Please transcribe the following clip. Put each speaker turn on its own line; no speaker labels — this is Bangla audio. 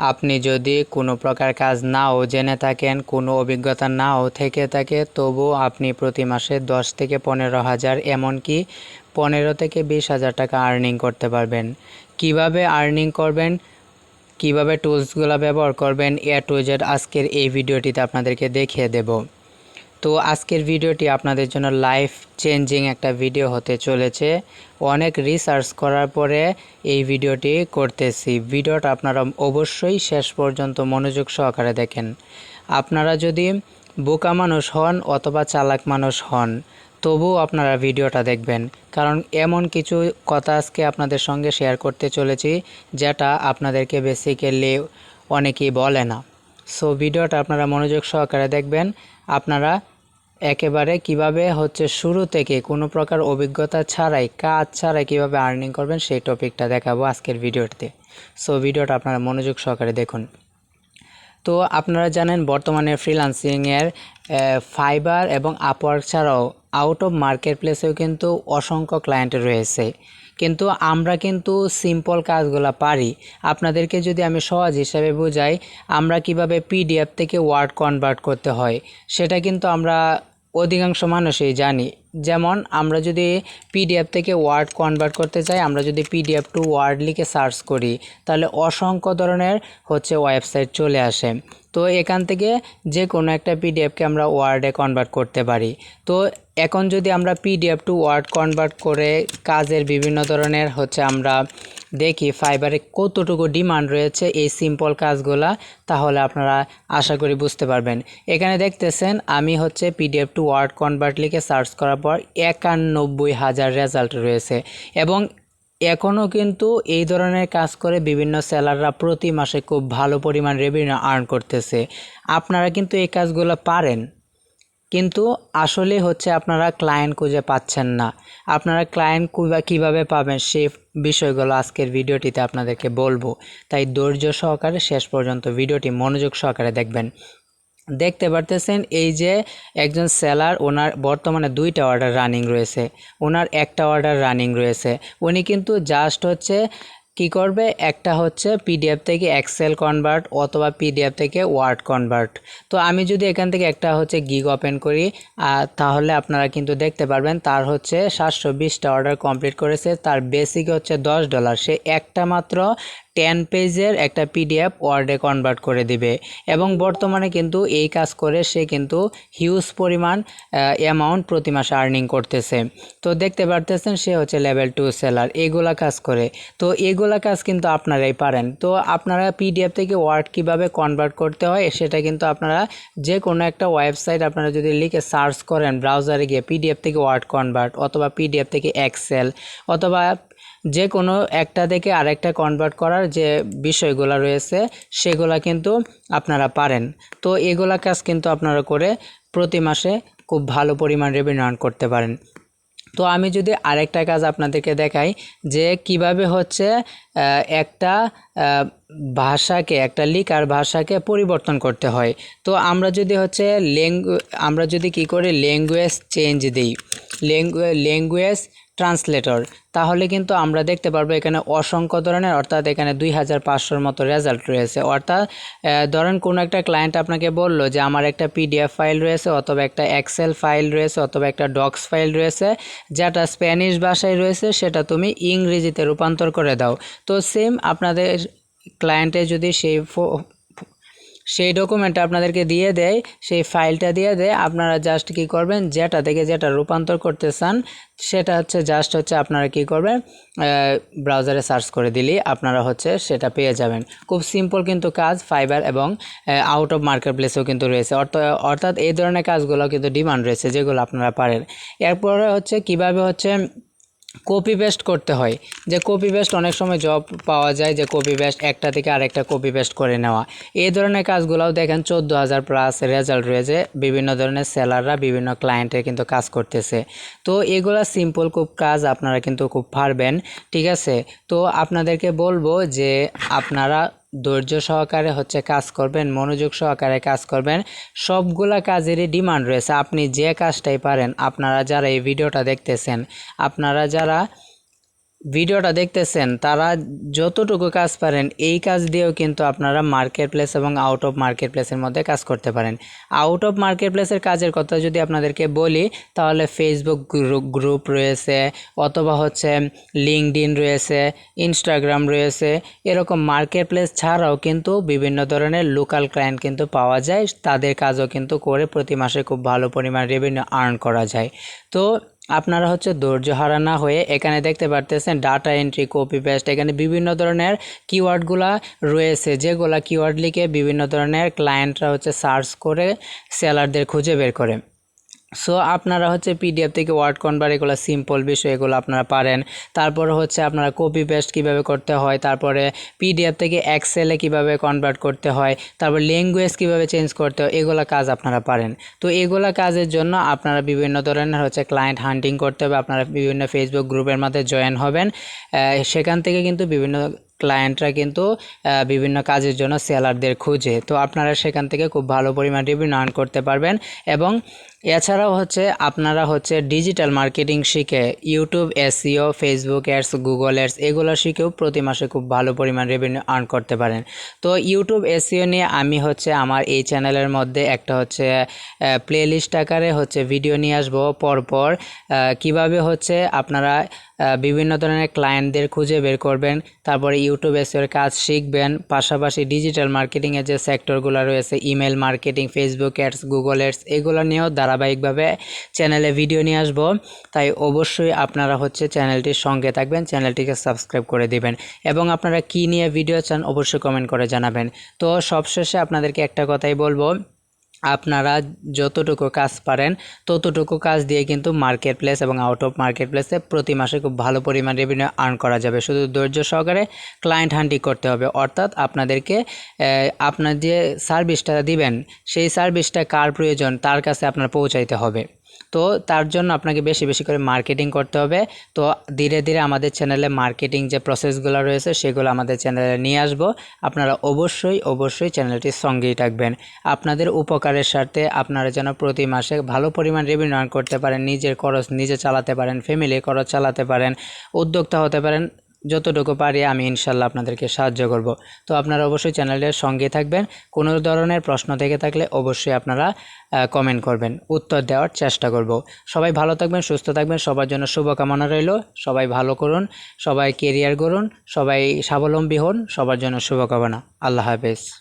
আপনি যদি কোনো প্রকার কাজ নাও জেনে থাকেন, কোনো অভিজ্ঞতা নাও থেকে থাকে, তবু আপনি প্রতি মাসে দশ থেকে পনেরো হাজার এমনকি পনেরো থেকে বিশ হাজার টাকা আর্নিং করতে পারবেন। কীভাবে আর্নিং করবেন? কীভাবে টুলসগুলো ব্যবহার করবেন? এ টু জেড আজকের এই ভিডিওটিতে আপনাদেরকে দেখিয়ে দেব। তো আজকের ভিডিওটি আপনাদের জন্য লাইফ চেঞ্জিং একটা ভিডিও হতে চলেছে। অনেক রিসার্চ করার পরে এই ভিডিওটি করতেছি। ভিডিওটা আপনারা অবশ্যই শেষ পর্যন্ত মনোযোগ সহকারে দেখেন। আপনারা যদি বোকা মানুষ হন অথবা চালাক মানুষ হন, তবুও আপনারা ভিডিওটা দেখবেন। কারণ এমন কিছু কথা আজকে আপনাদের সঙ্গে শেয়ার করতে চলেছি, যেটা আপনাদেরকে বেসিক্যালি অনেকেই বলে না। সো ভিডিওটা আপনারা মনোযোগ সহকারে দেখবেন। আপনারা একেবারে কীভাবে হচ্ছে শুরু থেকে কোনো প্রকার অভিজ্ঞতা ছাড়াই, কাজ ছাড়াই কীভাবে আর্নিং করবেন সেই টপিকটা দেখাবো আজকের ভিডিওতে। সো ভিডিওটা আপনারা মনোযোগ সহকারে দেখুন। তো, আপনারা জানেন বর্তমানে ফ্রিলান্সিংয়ের ফাইবার এবং আপওয়ার্ক ছাড়াও আউট অফ মার্কেট প্লেসেও কিন্তু অসংখ্য ক্লায়েন্ট রয়েছে। কিন্তু আমরা কিন্তু সিম্পল কাজগুলো পারি। আপনাদেরকে যদি আমি সহজ হিসাবে বোঝাই, আমরা কীভাবে পিডিএফ থেকে ওয়ার্ড কনভার্ট করতে হয়, সেটা কিন্তু আমরা অধিকাংশ মানুষই জানি। যেমন, আমরা যদি পিডিএফ থেকে ওয়ার্ড কনভার্ট করতে চাই, আমরা যদি পিডিএফ টু ওয়ার্ড লিখে সার্চ করি, তাহলে অসংখ্য ধরনের হচ্ছে ওয়েবসাইট চলে আসে। তো এখান থেকে যে কোনো একটা পিডিএফকে আমরা ওয়ার্ডে কনভার্ট করতে পারি। তো এখন যদি আমরা পিডিএফ টু ওয়ার্ড কনভার্ট করে কাজের বিভিন্ন ধরনের হচ্ছে আমরা দেখি ফাইবারে কতটুকু ডিমান্ড রয়েছে এই সিম্পল কাজগুলা, তাহলে আপনারা আশা করি বুঝতে পারবেন। এখানে দেখতেছেন, আমি হচ্ছে পিডিএফ টু ওয়ার্ড কনভার্ট লিখে সার্চ করার পর একানব্বই হাজার রেজাল্ট রয়েছে। এবং এখনও কিন্তু এই ধরনের কাজ করে বিভিন্ন সেলাররা প্রতি মাসে খুব ভালো পরিমাণ রেভিনিউ আর্ন করতেছে। আপনারা কিন্তু এই কাজগুলো পারেন। কিন্তু আসলে হচ্ছে আপনারা ক্লায়েন্ট খুঁজে পাচ্ছেন না। আপনারা ক্লায়েন্ট কীভাবে পাবেন সেই বিষয়গুলো আজকের ভিডিওটিতে আপনাদেরকে বলব। তাই ধৈর্য সহকারে শেষ পর্যন্ত ভিডিওটি মনোযোগ সহকারে দেখবেন। দেখতে পারতেছেন এই যে একজন সেলার ওনার বর্তমানে দুইটা অর্ডার রানিং রয়েছে। ওনার একটা অর্ডার রানিং রয়েছে। উনি কিন্তু জাস্ট হচ্ছে কি করবে? একটা হচ্ছে পিডিএফ থেকে এক্সেল কনভার্ট অথবা পিডিএফ থেকে ওয়ার্ড কনভার্ট তো আমি যদি এখান থেকে একটা হচ্ছে গিগ ওপেন করি তাহলে আপনারা কিন্তু দেখতে পারবেন তার হচ্ছে সাতশো বিশটা অর্ডার কমপ্লিট করেছে। তার বেসিক হচ্ছে দশ ডলার সে একটা মাত্র টেন পেজের একটা পিডিএফ ওয়ার্ডে কনভার্ট করে দিবে। এবং বর্তমানে কিন্তু এই কাজ করে সে কিন্তু হিউজ পরিমাণ অ্যামাউন্ট প্রতি মাসে আর্নিং করতেছে। তো দেখতে পারতেছেন সে হচ্ছে লেভেল টু সেলার এগুলা কাজ করে। তো এগুলা কাজ কিন্তু আপনারাই পারেন। তো আপনারা পিডিএফ থেকে ওয়ার্ড কীভাবে কনভার্ট করতে হয়, সেটা কিন্তু আপনারা যে কোনো একটা ওয়েবসাইট আপনারা যদি লিখে সার্চ করেন ব্রাউজারে গিয়ে পিডিএফ থেকে ওয়ার্ড কনভার্ট অথবা পিডিএফ থেকে এক্সেল অথবা যে কোনো একটা থেকে আরেকটা কনভার্ট করার যে বিষয়গুলো রয়েছে, সেগুলা কিন্তু আপনারা পারেন। তো এগুলা কাজ কিন্তু আপনারা করে প্রতি মাসে খুব ভালো পরিমাণ রেভিনিউ আর্ন করতে পারেন। তো আমি যদি আরেকটা কাজ আপনাদেরকে দেখাই যে কীভাবে হচ্ছে একটা ভাষাকে, একটা লিখার ভাষাকে পরিবর্তন করতে হয়। তো আমরা যদি হচ্ছে ল্যাঙ্গু আমরা যদি কি করি, ল্যাঙ্গুয়েজ চেঞ্জ দিই ল্যাঙ্গুয়েজ ট্রান্সলেটর, তাহলে কিন্তু আমরা দেখতে পারব এখানে অসংখ্য ধরনের, অর্থাৎ এখানে দুই হাজার পাঁচশোর মতো রেজাল্ট রয়েছে। অর্থাৎ ধরেন কোনো একটা ক্লায়েন্ট আপনাকে বলল যে, আমার একটা পিডিএফ ফাইল রয়েছে অথবা একটা এক্সেল ফাইল রয়েছে অথবা একটা ডক্স ফাইল রয়েছে, যেটা স্প্যানিশ ভাষায় রয়েছে, সেটা তুমি ইংরেজিতে রূপান্তর করে দাও। তো সেম আপনাদের ক্লায়েন্টে যদি সেই সেই ডকুমেন্টটা আপনাদেরকে দিয়ে দেয়, সেই ফাইলটা দিয়ে দেয়, আপনারা জাস্ট কি করবেন, যেটা থেকে যেটা রূপান্তর করতে চান, সেটা হচ্ছে জাস্ট হচ্ছে আপনারা কি করবেন ব্রাউজারে সার্চ করে দিলেই আপনারা হচ্ছে সেটা পেয়ে যাবেন। খুব সিম্পল কিন্তু কাজ ফাইবার এবং আউট অফ মার্কেট প্লেসেও কিন্তু রয়েছে। অর্থাৎ এই ধরনের কাজগুলো কিন্তু ডিমান্ড রয়েছে, যেগুলো আপনারা পারেন। এরপরে হচ্ছে কীভাবে হচ্ছে কপি পেস্ট করতে হয়। যে কপি পেস্ট অনেক সময় জব পাওয়া যায় যে কপি পেস্ট একটা থেকে আরেকটা কপি পেস্ট করে নেওয়া। এই ধরনের কাজগুলোও দেখেন চোদ্দ হাজার প্লাস রেজাল্ট রয়েছে। বিভিন্ন ধরনের সেলাররা বিভিন্ন ক্লায়েন্টের কিন্তু কাজ করতেছে। তো এগুলা সিম্পল খুব কাজ, আপনারা কিন্তু খুব পারবেন, ঠিক আছে? তো আপনাদেরকে বলব যে আপনারা ধৈর্য সহকারে হচ্ছে কাজ করবেন, মনোযোগ সহকারে কাজ করবেন। সবগুলা কাজেরই ডিমান্ড রয়েছে। আপনি যে কাজটাই পারেন, আপনারা যারা এই ভিডিওটা দেখতেছেন, আপনারা যারা ভিডিওটা দেখতেছেন, তারা যতটুকু কাজ পারেন, এই কাজ দিয়েও কিন্তু আপনারা মার্কেট প্লেস এবং আউট অফ মার্কেট প্লেসের মধ্যে কাজ করতে পারেন। আউট অফ মার্কেট প্লেসের কাজের কথা যদি আপনাদেরকে বলি, তাহলে ফেসবুক গ্রুপ রয়েছে, অথবা হচ্ছে লিঙ্কডিন রয়েছে ইনস্টাগ্রাম রয়েছে, এরকম মার্কেট প্লেস ছাড়াও কিন্তু বিভিন্ন ধরনের লোকাল ক্লায়েন্ট কিন্তু পাওয়া যায়। তাদের কাজও কিন্তু করে প্রতি মাসে খুব ভালো পরিমাণ রেভিনিউ আর্ন করা যায়। তো আপনারা হচ্ছে ধৈর্য হারা না হয়ে এখানে দেখতে পারতেছেন ডাটা এন্ট্রি কপি পেস্ট এখানে বিভিন্ন ধরনের কিওয়ার্ডগুলা রয়েছে, যেগুলা কিওয়ার্ড লিখে বিভিন্ন ধরনের ক্লায়েন্টরা হচ্ছে সার্চ করে সেলারদের খুঁজে বের করে। সো আপনারা হচ্ছে পিডিএফ থেকে ওয়ার্ড কনভার্ট এগুলো সিম্পল বিষয় এগুলো আপনারা পারেন। তারপরে হচ্ছে আপনারা কপি পেস্ট কীভাবে করতে হয়, তারপরে পিডিএফ থেকে এক্সেলে কীভাবে কনভার্ট করতে হয়, তারপর ল্যাঙ্গুয়েজ কীভাবে চেঞ্জ করতে হয়, এগুলো কাজ আপনারা পারেন। তো এগুলো কাজের জন্য আপনারা বিভিন্ন ধরনের হচ্ছে ক্লায়েন্ট হান্টিং করতে হবে, আপনারা বিভিন্ন ফেসবুক গ্রুপের মধ্যে জয়েন হবেন। সেখান থেকে কিন্তু বিভিন্ন ক্লায়েন্টরা কিন্তু বিভিন্ন কাজের জন্য সেলারদের খুঁজে। তো আপনারা সেখান থেকে খুব ভালো পরিমাণ রেভিনিউ আর্ন করতে পারবেন এবং এছাড়াও হচ্ছে আপনারা হচ্ছে ডিজিটাল মার্কেটিং শিখে YouTube SEO Facebook ads Google ads এগুলো শিখেও প্রতি মাসে খুব ভালো পরিমাণ রেভিনিউ আর্ন করতে পারেন। তো ইউটিউব এসিও নিয়ে আমি হচ্ছে আমার এই চ্যানেলের মধ্যে একটা হচ্ছে প্লেলিস্ট আকারে হচ্ছে ভিডিও নিয়ে আসব। পরপর কীভাবে হচ্ছে আপনারা বিভিন্ন ধরনের ক্লায়েন্টদের খুঁজে বের করবেন, তারপরে ইউটিউব এসের কাজ শিখবেন, পাশাপাশি ডিজিটাল মার্কেটিংয়ের যে সেক্টরগুলো রয়েছে email marketing Facebook ads Google ads এগুলো নিয়েও ধারাবাহিকভাবে চ্যানেলে ভিডিও নিয়ে আসব। তাই অবশ্যই আপনারা হচ্ছে চ্যানেলটির সঙ্গে থাকবেন চ্যানেলটিকে সাবস্ক্রাইব করে দিবেন এবং আপনারা কি নিয়ে ভিডিও চান অবশ্যই কমেন্ট করে জানাবেন। তো সবশেষে আপনাদেরকে একটা কথাই বলব আপনারা যতটুকু কাজ পারেন, ততটুকু কাজ দিয়ে কিন্তু মার্কেট প্লেস এবং আউট অফ মার্কেট প্লেসে প্রতি মাসে খুব ভালো পরিমাণ রেভিনিউ আর্ন করা যাবে। শুধু ধৈর্য সহকারে ক্লায়েন্ট হান্ডি করতে হবে। অর্থাৎ আপনাদেরকে আপনার যে সার্ভিসটা দিবেন, সেই সার্ভিসটা কার প্রয়োজন, তার কাছে আপনার পৌঁছাইতে হবে। তো তার জন্য আপনাকে বেশি বেশি করে মার্কেটিং করতে হবে। তো ধীরে ধীরে আমাদের চ্যানেলে মার্কেটিং যে প্রসেসগুলো রয়েছে, সেগুলো আমাদের চ্যানেলে নিয়ে আসব। আপনারা অবশ্যই অবশ্যই চ্যানেলটির সঙ্গেই থাকবেন। আপনাদের উপকারের স্বার্থে আপনারা যেন প্রতি মাসে ভালো পরিমাণ রেভিনিউ আর্ন করতে পারেন, নিজের খরচ নিজে চালাতে পারেন ফ্যামিলির খরচ চালাতে পারেন, উদ্যোক্তা হতে পারেন। যতটুকু পারি আমি ইনশাল্লাহ আপনাদেরকে সাহায্য করব। তো আপনারা অবশ্যই চ্যানেলের সঙ্গে থাকবেন। কোনো ধরনের প্রশ্ন থেকে থাকলে অবশ্যই আপনারা কমেন্ট করবেন। উত্তর দেওয়ার চেষ্টা করব। সবাই ভালো থাকবেন, সুস্থ থাকবেন। সবার জন্য শুভকামনা রইল। সবাই ভালো করুন, সবাই কেরিয়ার করুন সবাই স্বাবলম্বী হন, সবার জন্য শুভকামনা। আল্লাহ হাফেজ।